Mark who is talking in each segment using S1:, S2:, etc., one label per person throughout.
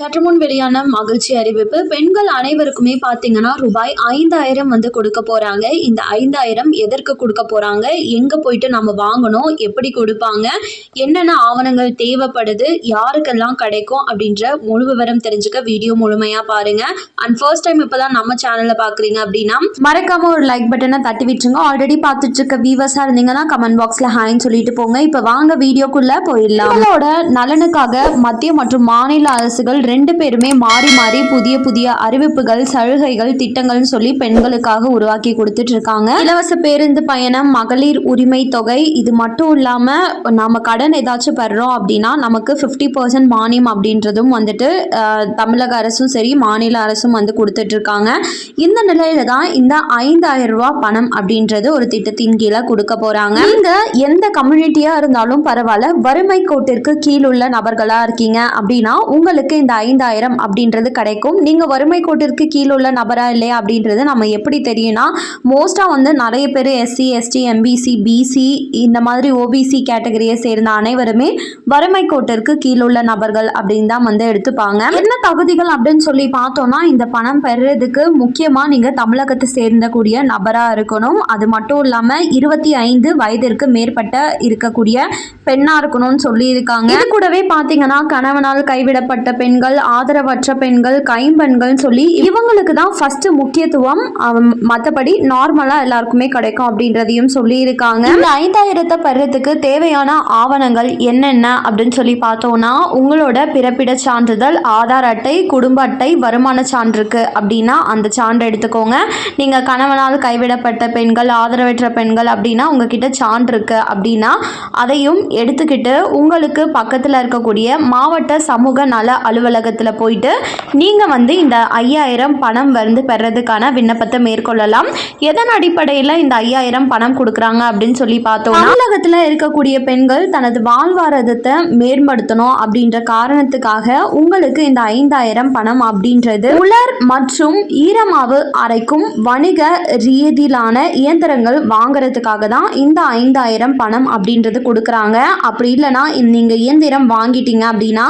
S1: சற்று முன் வெளியான மகிழ்ச்சி அறிவிப்பு பெண்கள் அனைவருக்குமே பார்த்தீங்கன்னா ரூபாய் ஐந்தாயிரம் வந்து கொடுக்க போறாங்க. இந்த ஐந்தாயிரம் எதற்கு கொடுக்க போறாங்க? எங்க போயிட்டு நம்ம வாங்கணும்? எப்படி கொடுப்பாங்க? என்னென்ன ஆவணங்கள் தேவைப்படுது? யாருக்கெல்லாம் கிடைக்கும்? அப்படின்ற முழு விவரம் தெரிஞ்சுக்க வீடியோ முழுமையா பாருங்க. அண்ட் ஃபர்ஸ்ட் டைம் இப்பதான் நம்ம சேனல்ல பாக்குறீங்க அப்படின்னா மறக்காம ஒரு லைக் பட்டனை தட்டி விட்டுருங்க. ஆல்ரெடி பார்த்துட்டு இருக்க வியூவர்ஸா இருந்தீங்கன்னா கமெண்ட் பாக்ஸ்ல ஹாய்னு சொல்லிட்டு போங்க. இப்போ வாங்க வீடியோக்குள்ள போயிடலாம். நலனுக்காக மத்திய மற்றும் மாநில அரசுகள் ரெண்டு பேருமே மாறி மாறி புதிய புதிய அறிவிப்புகள் சலுகைகள் திட்டங்கள்னு சொல்லி பெண்களுக்காக உருவாக்கி கொடுத்துட்டு இருக்காங்க இலவச பேருந்து பயணம் மகளிர் உரிமை தொகை இது மட்டும் இல்லாம நாம கடன் ஏதாச்சும் பெறோம் அப்படின்னா நமக்கு 50% பர்சன்ட் மானியம் அப்படின்றதும் வந்துட்டு தமிழக அரசும் சரி மாநில அரசும் வந்து கொடுத்துட்டு இருக்காங்க இந்த நிலையில தான் இந்த ஐந்தாயிரம் ரூபாய் பணம் அப்படின்றது ஒரு திட்டத்தின் கீழே கொடுக்க போறாங்க. நீங்க எந்த கம்யூனிட்டியா இருந்தாலும் பரவாயில்ல வறுமை கோட்டிற்கு கீழுள்ள நபர்களா இருக்கீங்க அப்படின்னா உங்களுக்கு இந்த ஐந்தாயிரம் அப்படின்றது கிடைக்கும். நீங்கள் வறுமை கோட்டிற்கு கீழே உள்ள நபரா இல்லையா அப்படின்றது நம்ம எப்படி தெரியும்னா மோஸ்ட்டாக வந்து நிறைய பேர் எஸ்சி எஸ்டி எம்பிசி பிசி இந்த மாதிரி ஓபிசி கேட்டகரியை சேர்ந்த அனைவருமே வறுமை கோட்டிற்கு கீழுள்ள நபர்கள் அப்படின்னு தான் வந்து எடுத்துப்பாங்க. என்ன தகுதிகள் அப்படின்னு சொல்லி பார்த்தோம்னா இந்த பணம் பெறுறதுக்கு முக்கியமாக நீங்கள் தமிழகத்தை சேர்ந்தக்கூடிய நபராக இருக்கணும். அது மட்டும் இல்லாமல் இருபத்தி ஐந்து வயதிற்கு மேற்பட்ட இருக்கக்கூடிய பெண்ணாக இருக்கணும்னு சொல்லியிருக்காங்க. இது கூடவே பார்த்தீங்கன்னா கணவனால் கைவிடப்பட்ட பெண்கள் ஆதரவற்ற பெண்கள் கைம்பெண்கள் சொல்லி இவங்களுக்கு தான் ஃபர்ஸ்ட் முக்கியத்துவம். மற்றபடி நார்மலா எல்லாருக்குமே கிடைக்கும் அப்படின்றதையும் சொல்லி இருக்காங்க இந்த ஐந்தாயிரத்தை பெறதுக்கு தேவையான ஆவணங்கள் என்னென்ன அப்படின்னு சொல்லி பார்த்தோம்னா உங்களோட பிறப்பிட சான்றிதழ் ஆதார் அட்டை குடும்ப அட்டை வருமான சான்று அப்படின்னா அந்த சான்று எடுத்துக்கோங்க. நீங்க கணவனால் கைவிடப்பட்ட பெண்கள் ஆதரவற்ற பெண்கள் அப்படின்னா உங்ககிட்ட சான்று இருக்கு அப்படின்னா அதையும் எடுத்துக்கிட்டு உங்களுக்கு பக்கத்தில் இருக்கக்கூடிய மாவட்ட சமூக நல அலுவலகத்தில் போயிட்டு நீங்கள் வந்து இந்த ஐயாயிரம் பணம் வந்து பெறதுக்கான விண்ணப்பத்தை மேற்கொள்ளலாம். எதன் அடிப்படையில் இந்த ஐயாயிரம் பணம் கொடுக்குறாங்க அப்படின்னு சொல்லி பார்த்தோம் தமிழகத்தில் இருக்கக்கூடிய பெண்கள் தனது வாழ்வாரத்தை மேம்படுத்தணும் அப்படின்ற காரணத்துக்காக உங்களுக்கு இந்த ஐந்தாயிரம் பணம் அப்படின்றது உலர் மற்றும் ஈரமாவு அரைக்கும் வணிக ரீதியிலான இயந்திரங்கள் வாங்குறதுக்காக தான் இந்த ஐந்தாயிரம் பணம் அப்படின்றது கொடுக்குறாங்க. அப்படி இல்லைன்னா நீங்கள் இயந்திரம் வாங்கிட்டீங்க அப்படின்னா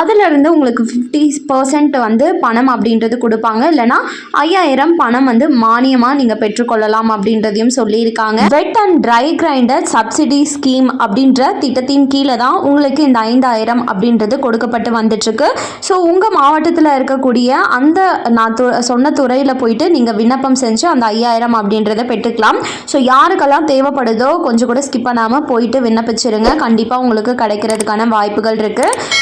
S1: அதிலிருந்து உங்களுக்கு ஃபிஃப்டி பர்சன்ட் வந்து பணம் அப்படின்றது கொடுப்பாங்க. இல்லைன்னா ஐயாயிரம் பணம் வந்து மானியமாக நீங்கள் பெற்றுக்கொள்ளலாம் அப்படின்றதையும் சொல்லியிருக்காங்க. Wet and dry grinder subsidy scheme அப்படின்ற திட்டத்தின் கீழே தான் உங்களுக்கு இந்த ஐந்தாயிரம் அப்படின்றது கொடுக்கப்பட்டு வந்துட்டுருக்கு. ஸோ உங்கள் மாவட்டத்தில் இருக்கக்கூடிய அந்த நான் து சொன்ன துறையில் போயிட்டு நீங்கள் விண்ணப்பம் செஞ்சு அந்த ஐயாயிரம் அப்படின்றத பெற்றுக்கலாம். ஸோ யாருக்கெல்லாம் தேவைப்படுதோ கொஞ்சம் கூட ஸ்கிப் பண்ணாமல் போயிட்டு விண்ணப்பிச்சிருங்க. கண்டிப்பாக உங்களுக்கு கிடைக்கிறதுக்கான வாய்ப்புகள் இருக்குது